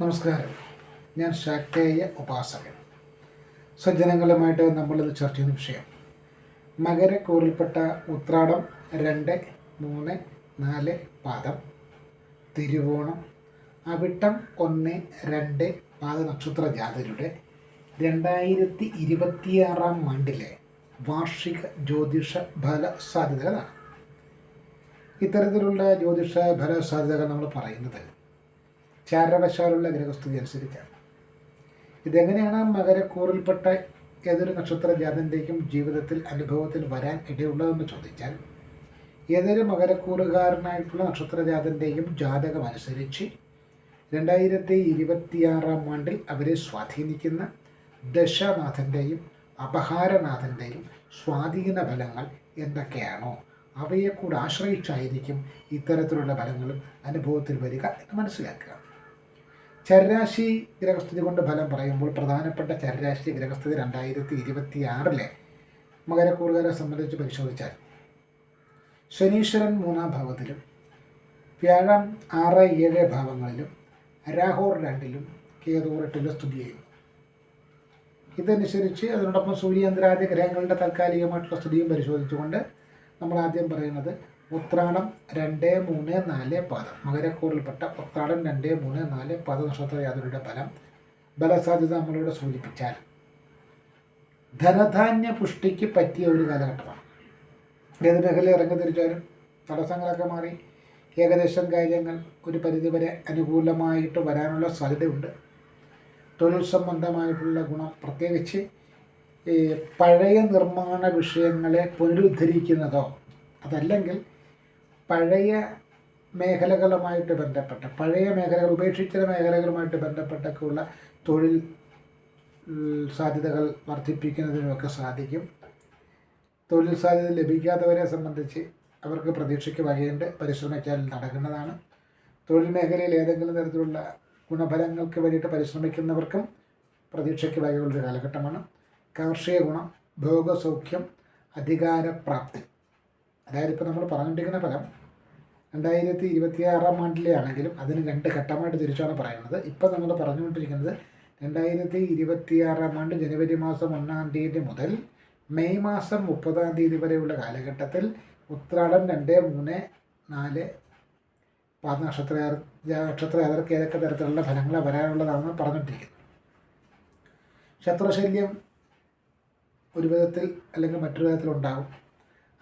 നമസ്കാരം. ഞാൻ ശാക്തേയ ഉപാസകൻ. സജ്ജനങ്ങളുമായിട്ട് നമ്മളിത് ചർച്ച ചെയ്യുന്ന വിഷയം. മകരക്കൂറിൽപ്പെട്ട ഉത്രാടം രണ്ട് മൂന്ന് നാല് പാദം. തിരുവോണം അവിട്ടം ഒന്ന് രണ്ട് പാദ നക്ഷത്ര ജാതരുടെ രണ്ടായിരത്തി ഇരുപത്തിയാറാം ആണ്ടിലെ വാർഷിക ജ്യോതിഷ ഫല സാധ്യതകളാണ് ഇത്തരത്തിലുള്ള ജ്യോതിഷ ഫല സാധ്യതകൾ നമ്മൾ പറയുന്നത് ചാരവശാലുള്ള ഗ്രഹസ്ഥിതി അനുസരിച്ചാണ് ഇതെങ്ങനെയാണ് മകരക്കൂറിൽപ്പെട്ട ഏതൊരു നക്ഷത്ര ജാതന്റെയും ജീവിതത്തിൽ അനുഭവത്തിൽ വരാൻ ഇടയുള്ളതെന്ന് ചോദിച്ചാൽ ഏതൊരു മകരക്കൂറുകാരനായിട്ടുള്ള നക്ഷത്ര ജാതന്റെയും ജാതകം അനുസരിച്ച് രണ്ടായിരത്തി ഇരുപത്തിയാറാം ആണ്ടിൽ അവരെ സ്വാധീനിക്കുന്ന ദശനാഥന്റെയും അപഹാരനാഥന്റെയും സ്വാധീന ഫലങ്ങൾ എന്തൊക്കെയാണോ അവയെ കൂടെ ആശ്രയിച്ചായിരിക്കും ഇത്തരത്തിലുള്ള ഫലങ്ങളും അനുഭവത്തിൽ വരിക എന്ന് മനസ്സിലാക്കുക. ചരരാശി ഗ്രഹസ്ഥിതി കൊണ്ട് ഫലം പറയുമ്പോൾ പ്രധാനപ്പെട്ട ചരരാശി ഗ്രഹസ്ഥിതി രണ്ടായിരത്തി ഇരുപത്തി ആറിലെ മകരക്കൂറുകാരെ സംബന്ധിച്ച് പരിശോധിച്ചാൽ ശനീശ്വരൻ മൂന്നാം ഭാവത്തിലും വ്യാഴം ആറ് ഏഴ് ഭാവങ്ങളിലും രാഹോർ രണ്ടിലും കേതൂർ എട്ടിലും സ്ഥിതി ചെയ്യുന്നു. ഇതനുസരിച്ച് അതിനോടൊപ്പം സൂര്യേന്ദ്രാദി ഗ്രഹങ്ങളുടെ താൽക്കാലികമായിട്ടുള്ള സ്ഥിതിയും പരിശോധിച്ചുകൊണ്ട് നമ്മൾ ആദ്യം പറയുന്നത് ഉത്രാടം രണ്ട് മൂന്ന് നാല് പാദം. മകരക്കൂറിൽപ്പെട്ട ഉത്രാടം രണ്ട് മൂന്ന് നാല് പാദ നക്ഷത്ര യാതൊരുടെ ഫലം ബലസാധ്യത നമ്മളിവിടെ സൂചിപ്പിച്ചാൽ ധനധാന്യ പുഷ്ടിക്ക് പറ്റിയ ഒരു കാലഘട്ടമാണ്. ഏത് മേഖല ഇറങ്ങി തിരിച്ചാലും തടസ്സങ്ങളൊക്കെ മാറി ഏകദേശം കാര്യങ്ങൾ ഒരു പരിധിവരെ അനുകൂലമായിട്ട് വരാനുള്ള സാധ്യതയുണ്ട്. തൊഴിൽ സംബന്ധമായിട്ടുള്ള ഗുണം പ്രത്യേകിച്ച് പഴയ നിർമ്മാണ വിഷയങ്ങളെ പുനരുദ്ധരിക്കുന്നതോ അതല്ലെങ്കിൽ പഴയ മേഖലകളുമായിട്ട് ബന്ധപ്പെട്ട പഴയ മേഖലകൾ ഉപേക്ഷിച്ച മേഖലകളുമായിട്ട് ബന്ധപ്പെട്ടൊക്കെയുള്ള തൊഴിൽ സാധ്യതകൾ വർദ്ധിപ്പിക്കുന്നതിനുമൊക്കെ സാധിക്കും. തൊഴിൽ സാധ്യത ലഭിക്കാത്തവരെ സംബന്ധിച്ച് അവർക്ക് പ്രതീക്ഷയ്ക്ക് വകയുണ്ട്. പരിശ്രമിച്ചാൽ നടക്കുന്നതാണ്. തൊഴിൽ മേഖലയിൽ ഏതെങ്കിലും തരത്തിലുള്ള ഗുണഫലങ്ങൾക്ക് വേണ്ടിയിട്ട് പരിശ്രമിക്കുന്നവർക്കും പ്രതീക്ഷയ്ക്ക് വകയുള്ളൊരു കാലഘട്ടമാണ്. കാർഷിക ഗുണം ഭോഗസൗഖ്യം അധികാരപ്രാപ്തി. അതായത് ഇപ്പോൾ നമ്മൾ പറഞ്ഞുകൊണ്ടിരിക്കുന്ന ഫലം രണ്ടായിരത്തി ഇരുപത്തി ആറാം ആണ്ടിലെ ആണെങ്കിലും അതിന് രണ്ട് ഘട്ടമായിട്ട് തിരിച്ചാണ് പറയുന്നത്. ഇപ്പം നമ്മൾ പറഞ്ഞുകൊണ്ടിരിക്കുന്നത് രണ്ടായിരത്തി ഇരുപത്തി ആറാം ആണ്ട് ജനുവരി മാസം ഒന്നാം തീയതി മുതൽ മെയ് മാസം മുപ്പതാം തീയതി വരെയുള്ള കാലഘട്ടത്തിൽ ഉത്രാടം രണ്ട് മൂന്ന് നാല് പാദ നക്ഷത്ര നക്ഷത്ര അവർക്ക് ഏതൊക്കെ തരത്തിലുള്ള ഫലങ്ങൾ വരാനുള്ളതാണെന്ന് പറഞ്ഞിട്ടിരിക്കുന്നു ശത്രുശല്യം ഒരു വിധത്തിൽ അല്ലെങ്കിൽ മറ്റൊരു വിധത്തിൽ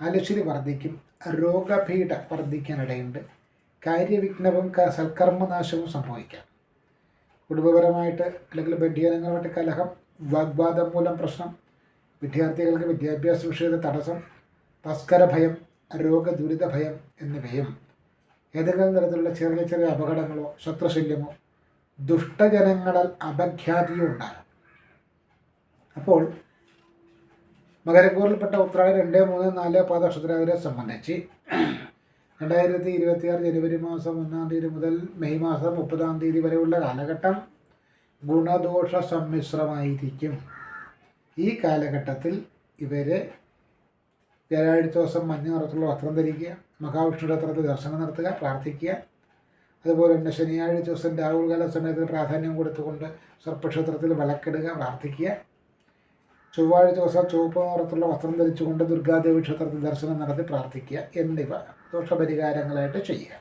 ഉണ്ടാകും വർദ്ധിക്കും രോഗഭീഠ വർദ്ധിക്കാനിടയുണ്ട് കാര്യവിഘ്നവും സൽക്കർമ്മനാശവും സംഭവിക്കാം. കുടുംബപരമായിട്ട് അല്ലെങ്കിൽ ബന്ധുജനങ്ങളുമായിട്ട് കലഹം വാഗ്വാദം മൂലം പ്രശ്നം വിദ്യാർത്ഥികൾക്ക് വിദ്യാഭ്യാസ വിഷയത്തിൽ തടസ്സം തസ്കര ഭയം രോഗദുരിത ഭയം എന്നിവയും ഏതെങ്കിലും തരത്തിലുള്ള ചെറിയ ചെറിയ അപകടങ്ങളോ ശത്രുശല്യമോ ദുഷ്ടജനങ്ങളാൽ അപഖ്യാതിയോ ഉണ്ടാകും അപ്പോൾ മകരക്കൂറിൽപ്പെട്ട ഉത്രാട രണ്ട് മൂന്ന് നാല് പാത നക്ഷത്രവരെ സംബന്ധിച്ച് രണ്ടായിരത്തി ഇരുപത്തിയാറ് ജനുവരി മാസം ഒന്നാം തീയതി മുതൽ മെയ് മാസം മുപ്പതാം തീയതി വരെയുള്ള കാലഘട്ടം ഗുണദോഷ സമ്മിശ്രമായിരിക്കും. ഈ കാലഘട്ടത്തിൽ ഇവരെ വ്യാഴാഴ്ച ദിവസം മഞ്ഞ നിറത്തിലുള്ള വസ്ത്രം ധരിക്കുക മഹാവിഷ്ണു ക്ഷേത്രത്തിൽ ദർശനം നടത്തുക പ്രാർത്ഥിക്കുക. അതുപോലെ തന്നെ ശനിയാഴ്ച ദിവസം രാഹുൽകാല സമയത്തിന് പ്രാധാന്യം കൊടുത്തുകൊണ്ട് സർപ്പക്ഷേത്രത്തിൽ വിളക്കിടുക പ്രാർത്ഥിക്കുക. ചൊവ്വാഴ്ച ദിവസം ചുവപ്പ് നിറത്തുള്ള വസ്ത്രം ധരിച്ചുകൊണ്ട് ദുർഗാദേവി ക്ഷേത്രത്തിൽ ദർശനം നടത്തി പ്രാർത്ഥിക്കുക എന്നിവ ദോഷപരിഹാരങ്ങളായിട്ട് ചെയ്യുക.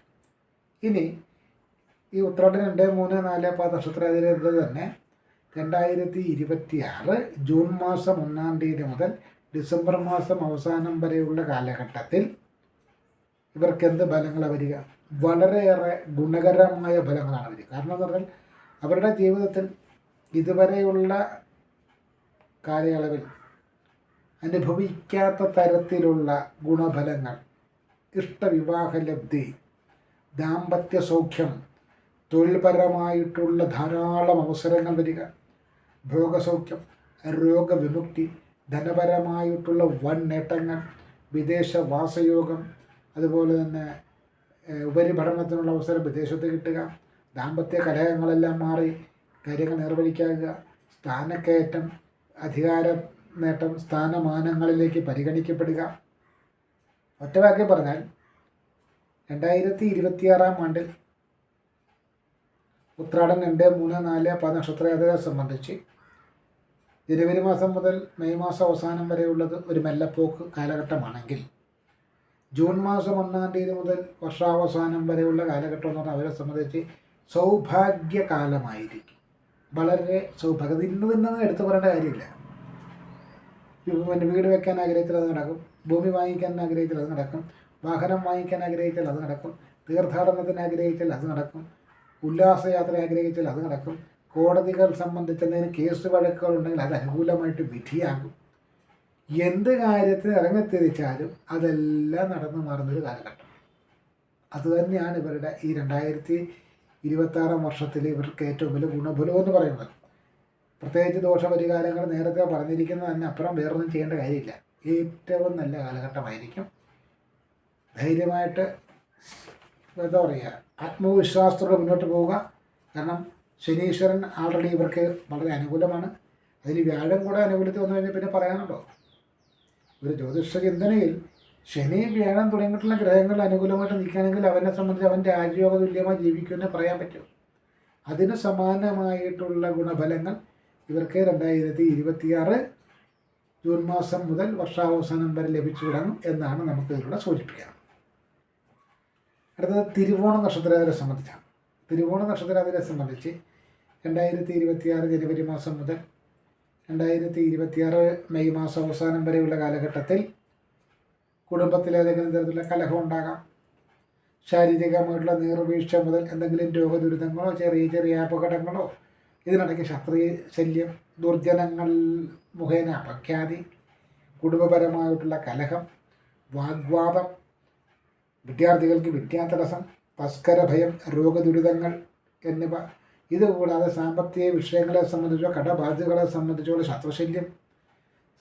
ഇനി ഈ ഉത്രാടം രണ്ട് മൂന്ന് നാല് പത്ത് നക്ഷത്രത്തിലെ തന്നെ രണ്ടായിരത്തി ഇരുപത്തി ആറ് ജൂൺ മാസം ഒന്നാം തീയതി മുതൽ ഡിസംബർ മാസം അവസാനം വരെയുള്ള കാലഘട്ടത്തിൽ ഇവർക്ക് എന്ത് ഫലങ്ങളാണ് വരിക? വളരെയേറെ ഗുണകരമായ ഫലങ്ങളാണ് വരിക. കാരണം എന്ന് പറഞ്ഞാൽ അവരുടെ ജീവിതത്തിൽ ഇതുവരെയുള്ള കാലയളവിൽ അനുഭവിക്കാത്ത തരത്തിലുള്ള ഗുണഫലങ്ങൾ. ഇഷ്ടവിവാഹലബ്ധി ദാമ്പത്യ സൗഖ്യം തൊഴിൽപരമായിട്ടുള്ള ധാരാളം അവസരങ്ങൾ വരിക ഭോഗസൗഖ്യം രോഗവിമുക്തി ധനപരമായിട്ടുള്ള വൻ നേട്ടങ്ങൾ വിദേശ വാസയോഗം അതുപോലെ തന്നെ ഉപരിപഠനത്തിനുള്ള അവസരം വിദേശത്ത് കിട്ടുക ദാമ്പത്യ കലഹങ്ങളെല്ലാം മാറി കാര്യങ്ങൾ നിർവഹിക്കുക സ്ഥാനക്കയറ്റം അധികാര നേട്ടം സ്ഥാനമാനങ്ങളിലേക്ക് പരിഗണിക്കപ്പെടുക. ഒറ്റവാക്കി പറഞ്ഞാൽ രണ്ടായിരത്തി ഇരുപത്തിയാറാം ആണ്ടിൽ ഉത്രാടൻ രണ്ട് മൂന്ന് നാല് പ നക്ഷത്രയാത്രയെ സംബന്ധിച്ച് ജനുവരി മാസം മുതൽ മെയ് മാസം അവസാനം വരെയുള്ളത് ഒരു മെല്ലപ്പോക്ക് കാലഘട്ടമാണെങ്കിൽ ജൂൺ മാസം ഒന്നാം തീയതി മുതൽ വർഷാവസാനം വരെയുള്ള കാലഘട്ടം എന്ന് പറഞ്ഞാൽ അവരെ സംബന്ധിച്ച് സൗഭാഗ്യകാലമായിരിക്കും. വളരെ സൗഭാഗ്യം ഇന്ന് തന്നെ എടുത്തു പറയേണ്ട കാര്യമില്ല. പിന്നെ വീട് വെക്കാൻ ആഗ്രഹിച്ചാൽ അത് നടക്കും. ഭൂമി വാങ്ങിക്കാൻ ആഗ്രഹിച്ചാൽ അത് നടക്കും. വാഹനം വാങ്ങിക്കാൻ ആഗ്രഹിച്ചാൽ അത് നടക്കും. തീർത്ഥാടനത്തിന് ആഗ്രഹിച്ചാൽ അത് നടക്കും. ഉല്ലാസയാത്ര ആഗ്രഹിച്ചാൽ അത് നടക്കും. കോടതികൾ സംബന്ധിച്ചതിന് കേസ് വഴക്കുകൾ ഉണ്ടെങ്കിൽ അത് അനുകൂലമായിട്ട് വിധിയാകും. എന്ത് കാര്യത്തിന് ഇറങ്ങിത്തിരിച്ചാലും അതെല്ലാം നടന്നു മാറുന്നൊരു കാലഘട്ടം. അതുതന്നെയാണ് ഇവരുടെ ഈ രണ്ടായിരത്തി ഇരുപത്താറാം വർഷത്തിൽ ഇവർക്ക് ഏറ്റവും വലിയ ഗുണഫലം എന്ന് പറയുന്നത്. പ്രത്യേകിച്ച് ദോഷപരിഹാരങ്ങൾ നേരത്തെ പറഞ്ഞിരിക്കുന്നത് തന്നെ അപ്പുറം വേറൊന്നും ചെയ്യേണ്ട കാര്യമില്ല. ഏറ്റവും നല്ല കാലഘട്ടമായിരിക്കും. ധൈര്യമായിട്ട് എന്താ പറയുക ആത്മവിശ്വാസത്തോടെ മുന്നോട്ട് പോവുക. കാരണം ശനീശ്വരൻ ആൾറെഡി ഇവർക്ക് വളരെ അനുകൂലമാണ്. അതിൽ വ്യാഴം കൂടെ അനുകൂലത്തിൽ വന്നു കഴിഞ്ഞാൽ പിന്നെ പറയാനുണ്ടോ? ഒരു ജ്യോതിഷ ചിന്തനയിൽ ശനി വ്യാഴം തുടങ്ങിയിട്ടുള്ള ഗ്രഹങ്ങൾ അനുകൂലമായിട്ട് നിൽക്കുകയാണെങ്കിൽ അവനെ സംബന്ധിച്ച് അവന്റെ ആരോഗ്യ തുല്യമായി ജീവിക്കുമെന്ന് പറയാൻ പറ്റും. അതിന് സമാനമായിട്ടുള്ള ഗുണഫലങ്ങൾ ഇവർക്ക് രണ്ടായിരത്തി ഇരുപത്തിയാറ് ജൂൺ മാസം മുതൽ വർഷാവസാനം വരെ ലഭിച്ചു തുടങ്ങും എന്നാണ് നമുക്ക് ഇതിലൂടെ സൂചിപ്പിക്കാം. അടുത്തത് തിരുവോണ നക്ഷത്രത്തെ സംബന്ധിച്ചാണ്. തിരുവോണ നക്ഷത്രത്തെ സംബന്ധിച്ച് രണ്ടായിരത്തി ഇരുപത്തിയാറ് ജനുവരി മാസം മുതൽ രണ്ടായിരത്തി ഇരുപത്തിയാറ് മെയ് മാസം അവസാനം വരെയുള്ള കാലഘട്ടത്തിൽ കുടുംബത്തിൽ ഏതെങ്കിലും തരത്തിലുള്ള കലഹം ഉണ്ടാകാം. ശാരീരികമായിട്ടുള്ള നീർവീഴ്ച മുതൽ എന്തെങ്കിലും രോഗദുരിതങ്ങളോ ചെറിയ ചെറിയ അപകടങ്ങളോ ഇതിനിടയ്ക്ക് ശത്രു ശല്യം ദുർജനങ്ങൾ മുഖേന അപഖ്യാതി കുടുംബപരമായിട്ടുള്ള കലഹം വാഗ്വാദം വിദ്യാർത്ഥികൾക്ക് വിദ്യാതടസ്സം തസ്കരഭയം രോഗദുരിതങ്ങൾ എന്നിവ. ഇതുകൂടാതെ സാമ്പത്തിക വിഷയങ്ങളെ സംബന്ധിച്ചോ കടബാധ്യതകളെ സംബന്ധിച്ചോ ശത്രുശല്യം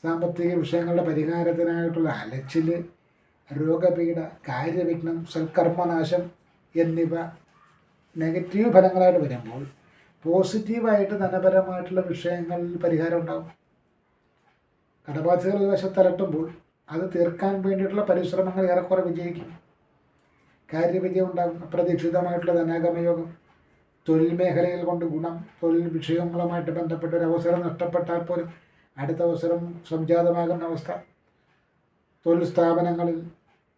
സാമ്പത്തിക വിഷയങ്ങളുടെ പരിഹാരത്തിനായിട്ടുള്ള അലച്ചിൽ രോഗപീഠ കാര്യവിഘ്നം സൽക്കർമ്മനാശം എന്നിവ നെഗറ്റീവ് ഫലങ്ങളായിട്ട് വരുമ്പോൾ പോസിറ്റീവായിട്ട് ധനപരമായിട്ടുള്ള വിഷയങ്ങളിൽ പരിഹാരം ഉണ്ടാകും കടബാധ്യതകൾ ഒരു വശത്ത് അലട്ടുമ്പോൾ അത് തീർക്കാൻ വേണ്ടിയിട്ടുള്ള പരിശ്രമങ്ങൾ ഏറെക്കുറെ വിജയിക്കും. കാര്യവിജയം ഉണ്ടാകും അപ്രതീക്ഷിതമായിട്ടുള്ള ധനാഗമയോഗം തൊഴിൽ മേഖലയിൽ കൊണ്ട് ഗുണം തൊഴിൽ വിഷയങ്ങളുമായിട്ട് ബന്ധപ്പെട്ട ഒരു അവസരം നഷ്ടപ്പെട്ടാൽ പോലും അടുത്ത അവസരം സംജാതമാകുന്ന അവസ്ഥ. തൊഴിൽ സ്ഥാപനങ്ങളിൽ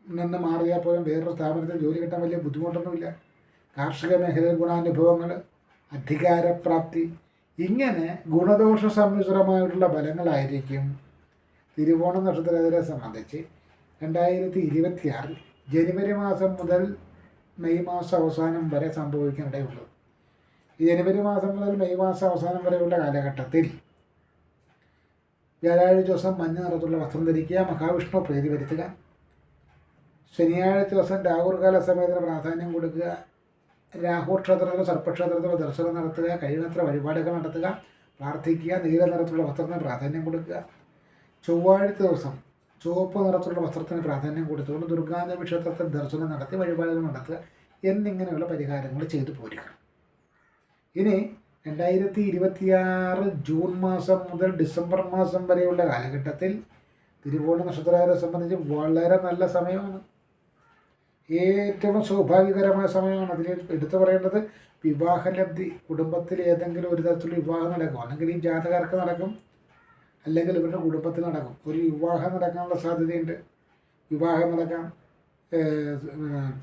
നിന്ന് മാറിയാൽ പോലും വേറൊരു സ്ഥാപനത്തിൽ ജോലി കിട്ടാൻ വലിയ ബുദ്ധിമുട്ടൊന്നുമില്ല. കാർഷിക മേഖലയിൽ ഗുണാനുഭവങ്ങൾ അധികാരപ്രാപ്തി ഇങ്ങനെ ഗുണദോഷ സമ്മിശ്രമായിട്ടുള്ള ഫലങ്ങളായിരിക്കും തിരുവോണ നക്ഷത്രത്തിനെ സംബന്ധിച്ച് രണ്ടായിരത്തി ഇരുപത്തിയാറിൽ ജനുവരി മാസം മുതൽ മെയ് മാസം അവസാനം വരെ സംഭവിക്കാനിടയുള്ളത് ജനുവരി മാസം മുതൽ മെയ് മാസം അവസാനം വരെയുള്ള കാലഘട്ടത്തിൽ വ്യാഴാഴ്ച ദിവസം മഞ്ഞ നിറത്തുള്ള വസ്ത്രം ധരിക്കുക മഹാവിഷ്ണു പ്രീതി വരുത്തുക ശനിയാഴ്ച ദിവസം രാഹുർകാല സമയത്തിന് പ്രാധാന്യം കൊടുക്കുക. രാഹു ക്ഷേത്രത്തിലോ സർപ്പക്ഷേത്രത്തിലോ ദർശനം നടത്തുക. കഴിയുന്നത്ര വഴിപാടുകൾ നടത്തുക. പ്രാർത്ഥിക്കുക. നീല നിറത്തിലുള്ള വസ്ത്രത്തിന് പ്രാധാന്യം കൊടുക്കുക. ചൊവ്വാഴ്ച ദിവസം ചുവപ്പ് നിറത്തിലുള്ള വസ്ത്രത്തിന് പ്രാധാന്യം കൊടുത്തുകൊണ്ട് ദുർഗാദേവി ക്ഷേത്രത്തിൽ ദർശനം നടത്തി വഴിപാടുകൾ നടത്തുക എന്നിങ്ങനെയുള്ള പരിഹാരങ്ങൾ ചെയ്തു പോരുക. ഇനി രണ്ടായിരത്തി ഇരുപത്തിയാറ് ജൂൺ മാസം മുതൽ ഡിസംബർ മാസം വരെയുള്ള കാലഘട്ടത്തിൽ തിരുവോണ നക്ഷത്രകാരെ സംബന്ധിച്ച് വളരെ നല്ല സമയമാണ്. ഏറ്റവും സൗഭാഗ്യകരമായ സമയമാണ്. അതിൽ എടുത്തു പറയേണ്ടത് വിവാഹലബ്ധി കുടുംബത്തിൽ ഏതെങ്കിലും ഒരു തരത്തിലുള്ള വിവാഹം നടക്കും. അല്ലെങ്കിൽ ഈ ജാതകർക്ക് നടക്കും. അല്ലെങ്കിൽ ഇവരുടെ കുടുംബത്തിൽ നടക്കും. ഒരു വിവാഹം നടക്കാനുള്ള സാധ്യതയുണ്ട്. വിവാഹം നടക്കാം.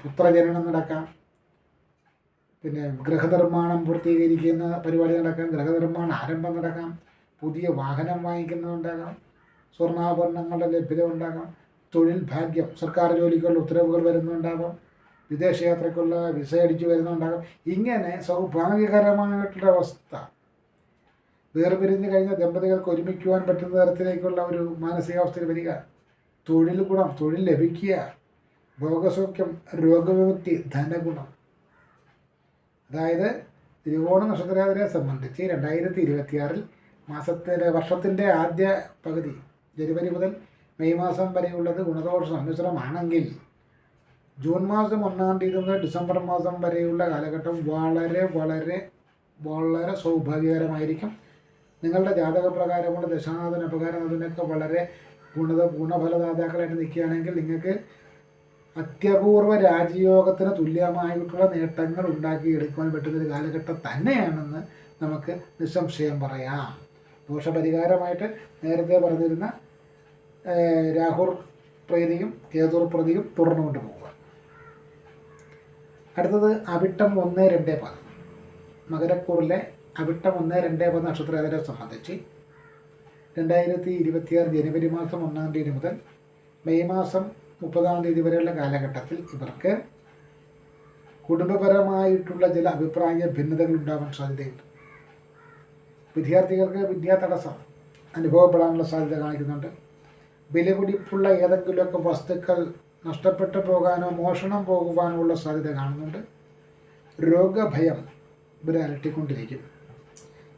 പുത്രജനനം നടക്കാം. പിന്നെ ഗൃഹനിർമ്മാണം പൂർത്തീകരിക്കുന്ന പരിപാടി നടക്കാം. ഗൃഹനിർമ്മാണ ആരംഭം നടക്കാം. പുതിയ വാഹനം വാങ്ങിക്കുന്നതുണ്ടാകാം. സ്വർണാഭരണങ്ങളുടെ ലഭ്യത ഉണ്ടാകാം. തൊഴിൽ ഭാഗ്യം സർക്കാർ ജോലിക്കുള്ള ഉത്തരവുകൾ വരുന്നുണ്ടാകാം വിദേശയാത്രയ്ക്കുള്ള വിസ അടിച്ചു വരുന്നുണ്ടാകാം ഇങ്ങനെ സൗഭാഗ്യകരമായിട്ടുള്ള അവസ്ഥ. വേർപിരിഞ്ഞ് കഴിഞ്ഞ ദമ്പതികൾക്ക് ഒരുമിക്കുവാൻ പറ്റുന്ന തരത്തിലേക്കുള്ള ഒരു മാനസികാവസ്ഥയിൽ വരിക. തൊഴിൽ ഗുണം തൊഴിൽ ലഭിക്കുക. ഭോഗസൗഖ്യം രോഗവിമുക്തി ധനഗുണം. അതായത് തിരുവോണ നക്ഷത്രയാത്രയെ സംബന്ധിച്ച് രണ്ടായിരത്തി ഇരുപത്തിയാറിൽ മാസത്തിന്റെ വർഷത്തിന്റെ ആദ്യ പകുതി ജനുവരി മുതൽ മെയ് മാസം വരെയുള്ളത് ഗുണദോഷ സമ്മിശ്രമാണെങ്കിൽ ജൂൺ മാസം ഒന്നാം തീയതി മുതൽ ഡിസംബർ മാസം വരെയുള്ള കാലഘട്ടം വളരെ വളരെ വളരെ സൗഭാഗ്യകരമായിരിക്കും. നിങ്ങളുടെ ജാതക പ്രകാരമുള്ള ദശാനാഥന അപകാരനാഥനൊക്കെ വളരെ ഗുണത ഗുണഫലദാതാക്കളായിട്ട് നിൽക്കുകയാണെങ്കിൽ നിങ്ങൾക്ക് അത്യപൂർവ രാജയോഗത്തിന് തുല്യമായിട്ടുള്ള നേട്ടങ്ങൾ ഉണ്ടാക്കിയെടുക്കുവാൻ പറ്റുന്നൊരു കാലഘട്ടം തന്നെയാണെന്ന് നമുക്ക് നിസ്സംശയം പറയാം. ദോഷപരിഹാരമായിട്ട് നേരത്തെ പറഞ്ഞിരുന്ന രാഹുർ പ്രീതിയും കേതുർ പ്രതിയും തുടർന്നുകൊണ്ട് പോവുക. അടുത്തത് അവിട്ടം ഒന്ന് രണ്ട് പദം മകരക്കൂറിലെ അവിട്ടം ഒന്ന് രണ്ട് പദം നക്ഷത്രത്തിനെ സംബന്ധിച്ച് രണ്ടായിരത്തി ഇരുപത്തിയാറ് ജനുവരി മാസം ഒന്നാം തീയതി മുതൽ മെയ് മാസം മുപ്പതാം തീയതി വരെയുള്ള കാലഘട്ടത്തിൽ ഇവർക്ക് കുടുംബപരമായിട്ടുള്ള ചില അഭിപ്രായ ഭിന്നതകൾ ഉണ്ടാവാൻ സാധ്യതയുണ്ട്. വിദ്യാർത്ഥികൾക്ക് വിദ്യാ തടസ്സം അനുഭവപ്പെടാനുള്ള സാധ്യത കാണിക്കുന്നുണ്ട്. വിലപിടിപ്പുള്ള ഏതെങ്കിലുമൊക്കെ വസ്തുക്കൾ നഷ്ടപ്പെട്ടു പോകാനോ മോഷണം പോകുവാനോ ഉള്ള സാധ്യത കാണുന്നുണ്ട്. രോഗഭയം ഇവരെ അലട്ടിക്കൊണ്ടിരിക്കും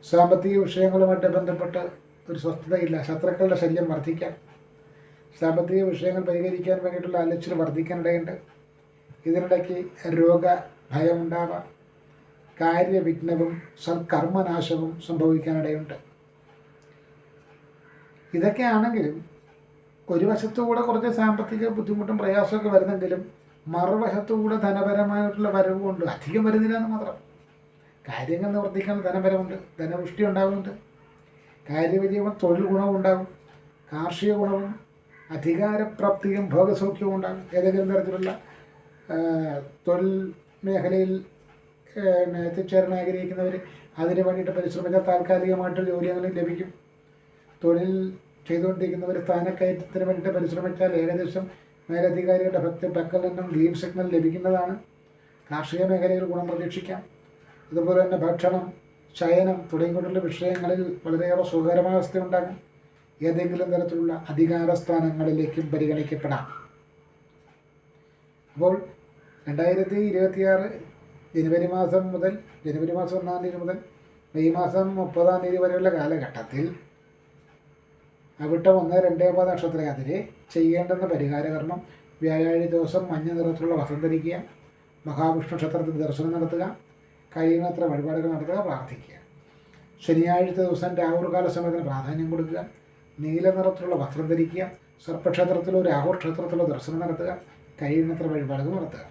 സാമ്പത്തിക വിഷയങ്ങളുമായിട്ട് ബന്ധപ്പെട്ട് ഒരു സ്വസ്ഥതയില്ല. ശത്രുക്കളുടെ ശല്യം വർദ്ധിക്കാം. സാമ്പത്തിക വിഷയങ്ങൾ പരിഹരിക്കാൻ വേണ്ടിയിട്ടുള്ള അലച്ചിൽ വർദ്ധിക്കാനിടയുണ്ട്. ഇതിനിടയ്ക്ക് രോഗ ഭയമുണ്ടാവാം കാര്യവിഘ്നവും സൽക്കർമ്മനാശവും സംഭവിക്കാനിടയുണ്ട്. ഇതൊക്കെ ആണെങ്കിലും ഒരു വശത്തുകൂടെ കുറച്ച് സാമ്പത്തിക ബുദ്ധിമുട്ടും പ്രയാസമൊക്കെ വരുന്നെങ്കിലും മറുവശത്തുകൂടെ ധനപരമായിട്ടുള്ള വരവുമുണ്ട് അധികം വരുന്നില്ല എന്ന് മാത്രം. കാര്യങ്ങൾ നിവർത്തിക്കാൻ ധനപരമുണ്ട്. ധനവൃഷ്ടി ഉണ്ടാകുന്നുണ്ട് കാര്യവിജയവും തൊഴിൽ ഗുണവും ഉണ്ടാകും. കാർഷിക ഗുണവും അധികാരപ്രാപ്തിയും ഭോഗസൗഖ്യവും ഉണ്ടാകും. ഏതെങ്കിലും തരത്തിലുള്ള തൊഴിൽ മേഖലയിൽ എത്തിച്ചേരാൻ ആഗ്രഹിക്കുന്നവർ അതിന് വേണ്ടിയിട്ട് പരിശ്രമിച്ചാൽ താൽക്കാലികമായിട്ട് ജോലികളും ലഭിക്കും. തൊഴിൽ ചെയ്തുകൊണ്ടിരിക്കുന്നവർ സ്ഥാനക്കയറ്റത്തിന് വേണ്ടിയിട്ട് പരിശ്രമിച്ചാൽ ഏകദേശം മേലധികാരികളുടെ ഭക്തി പക്കൽ നിന്നും ഗ്രീൻ സിഗ്നൽ ലഭിക്കുന്നതാണ്. കാർഷിക മേഖലയിൽ ഗുണം പ്രതീക്ഷിക്കാം. അതുപോലെ തന്നെ ഭക്ഷണം ശയനം തുടങ്ങിക്കൊണ്ടുള്ള വിഷയങ്ങളിൽ വളരെയേറെ സുഖകരമായ അവസ്ഥയുണ്ടാകും. ഏതെങ്കിലും തരത്തിലുള്ള അധികാര സ്ഥാനങ്ങളിലേക്കും പരിഗണിക്കപ്പെടാം. അപ്പോൾ രണ്ടായിരത്തി ഇരുപത്തിയാറ് ജനുവരി മാസം മുതൽ ജനുവരി മാസം ഒന്നാം തീയതി മുതൽ മെയ് മാസം മുപ്പതാം തീയതി വരെയുള്ള കാലഘട്ടത്തിൽ അവിട്ടം ഒന്ന് രണ്ട് പത് നക്ഷത്രയാതിരെ ചെയ്യേണ്ടുന്ന പരിഹാരകർമ്മം വ്യാഴാഴ്ച ദിവസം മഞ്ഞ നിറത്തിലുള്ള വസ്ത്രം ധരിക്കുക മഹാവിഷ്ണു ക്ഷേത്രത്തിൽ ദർശനം നടത്തുക കഴിയുന്നത്ര വഴിപാടുകൾ നടത്തുക പ്രാർത്ഥിക്കുക. ശനിയാഴ്ച ദിവസം രാഹുർകാല സമയത്തിന് പ്രാധാന്യം കൊടുക്കുക നീല നിറത്തിലുള്ള വസ്ത്രം ധരിക്കുക സർപ്പക്ഷേത്രത്തിലോ രാഹുർ ക്ഷേത്രത്തിലോ ദർശനം നടത്തുക കഴിയുന്നത്ര വഴിപാടുകൾ നടത്തുക.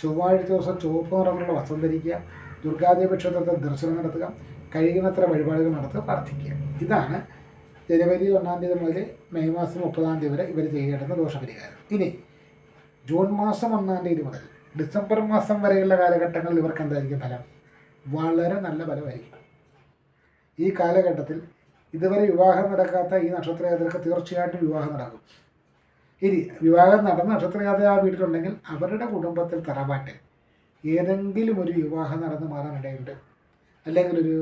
ചൊവ്വാഴ്ച ദിവസം ചുവപ്പ് നിറത്തിലുള്ള വസ്ത്രം ധരിക്കുക ദുർഗാദേവി ക്ഷേത്രത്തിൽ ദർശനം നടത്തുക കഴിയുന്നത്ര വഴിപാടുകൾ നടത്തുക പ്രാർത്ഥിക്കുക. ഇതാണ് ജനുവരി ഒന്നാം തീയതി മുതൽ മെയ് മാസം മുപ്പതാം തീയതി വരെ ഇവർ ചെയ്യേണ്ടുന്ന ദോഷപരിഹാരം. ഇനി ജൂൺ മാസം ഒന്നാം തീയതി മുതൽ ഡിസംബർ മാസം വരെയുള്ള കാലഘട്ടങ്ങളിൽ ഇവർക്ക് എന്തായിരിക്കും ഫലം? വളരെ നല്ല ഫലമായിരിക്കും. ഈ കാലഘട്ടത്തിൽ ഇതുവരെ വിവാഹം നടക്കാത്ത ഈ നക്ഷത്രയാത്രക്ക് തീർച്ചയായിട്ടും വിവാഹം നടക്കും. ഇനി വിവാഹം നടന്ന നക്ഷത്രയാത്ര ആ വീട്ടിലുണ്ടെങ്കിൽ അവരുടെ കുടുംബത്തിൽ തറവാട്ട് ഏതെങ്കിലും ഒരു വിവാഹം നടന്ന് മാറാനിടയുണ്ട്. അല്ലെങ്കിൽ ഒരു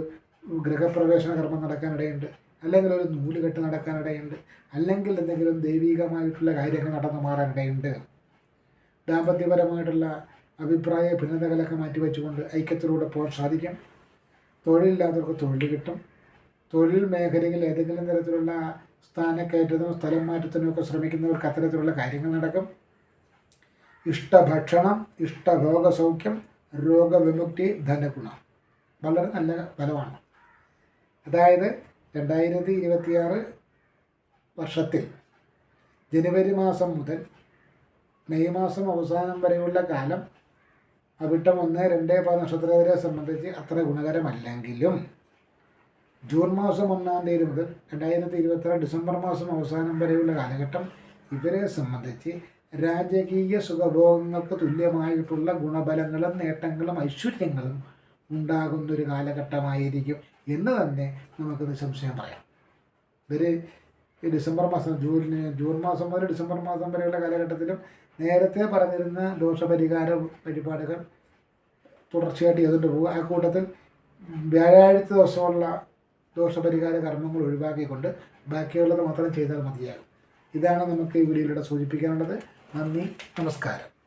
ഗൃഹപ്രവേശന കർമ്മം നടക്കാനിടയുണ്ട്. അല്ലെങ്കിൽ ഒരു നൂൽ കെട്ട് നടക്കാനിടയുണ്ട്. അല്ലെങ്കിൽ എന്തെങ്കിലും ദൈവികമായിട്ടുള്ള കാര്യങ്ങൾ നടന്നു മാറാനിടയുണ്ട്. ദാമ്പത്യപരമായിട്ടുള്ള അഭിപ്രായ ഭിന്നതകളൊക്കെ മാറ്റിവെച്ചുകൊണ്ട് ഐക്യത്തിലൂടെ പോകാൻ സാധിക്കും. തൊഴിലില്ലാത്തവർക്ക് തൊഴിൽ കിട്ടും. തൊഴിൽ മേഖലയിൽ ഏതെങ്കിലും തരത്തിലുള്ള സ്ഥാനക്കയറ്റത്തിനും സ്ഥലം മാറ്റത്തിനും ഒക്കെ ശ്രമിക്കുന്നവർക്ക് അത്തരത്തിലുള്ള കാര്യങ്ങൾ നടക്കും. ഇഷ്ടഭക്ഷണം ഇഷ്ടരോഗസൗഖ്യം രോഗവിമുക്തി ധനഗുണം. വളരെ നല്ല ഫലമാണ്. അതായത് രണ്ടായിരത്തി ഇരുപത്തിയാറ് വർഷത്തിൽ ജനുവരി മാസം മുതൽ മെയ് മാസം അവസാനം വരെയുള്ള കാലം അവിട്ടം ഒന്ന് രണ്ട് പത് നക്ഷത്രരെ സംബന്ധിച്ച് അത്ര ഗുണകരമല്ലെങ്കിലും ജൂൺ മാസം ഒന്നാം തീയതി മുതൽ രണ്ടായിരത്തി ഇരുപത്തിയാറ് ഡിസംബർ മാസം അവസാനം വരെയുള്ള കാലഘട്ടം ഇവരെ സംബന്ധിച്ച് രാജകീയ സുഖഭോഗങ്ങൾക്ക് തുല്യമായിട്ടുള്ള ഗുണബലങ്ങളും നേട്ടങ്ങളും ഐശ്വര്യങ്ങളും ഉണ്ടാകുന്നൊരു കാലഘട്ടമായിരിക്കും. എന്ന് തന്നെ നമുക്ക് നിസ്സംശയം പറയാം. ഇവർ ഈ ഡിസംബർ മാസം ജൂലിന് ജൂൺ മാസം മുതൽ ഡിസംബർ മാസം വരെയുള്ള കാലഘട്ടത്തിലും നേരത്തെ പറഞ്ഞിരുന്ന ദോഷപരിഹാര പരിപാടികൾ തുടർച്ചയായിട്ട് ചെയ്തുകൊണ്ട് പോകുക ആ കൂട്ടത്തിൽ വ്യാഴാഴ്ച ദിവസമുള്ള ദോഷപരിഹാര കർമ്മങ്ങൾ ഒഴിവാക്കിക്കൊണ്ട് ബാക്കിയുള്ളത് മാത്രം ചെയ്താൽ മതിയാകും. ഇതാണ് നമുക്ക് ഈ വീഡിയോയിലൂടെ സൂചിപ്പിക്കാനുള്ളത്. നന്ദി നമസ്കാരം.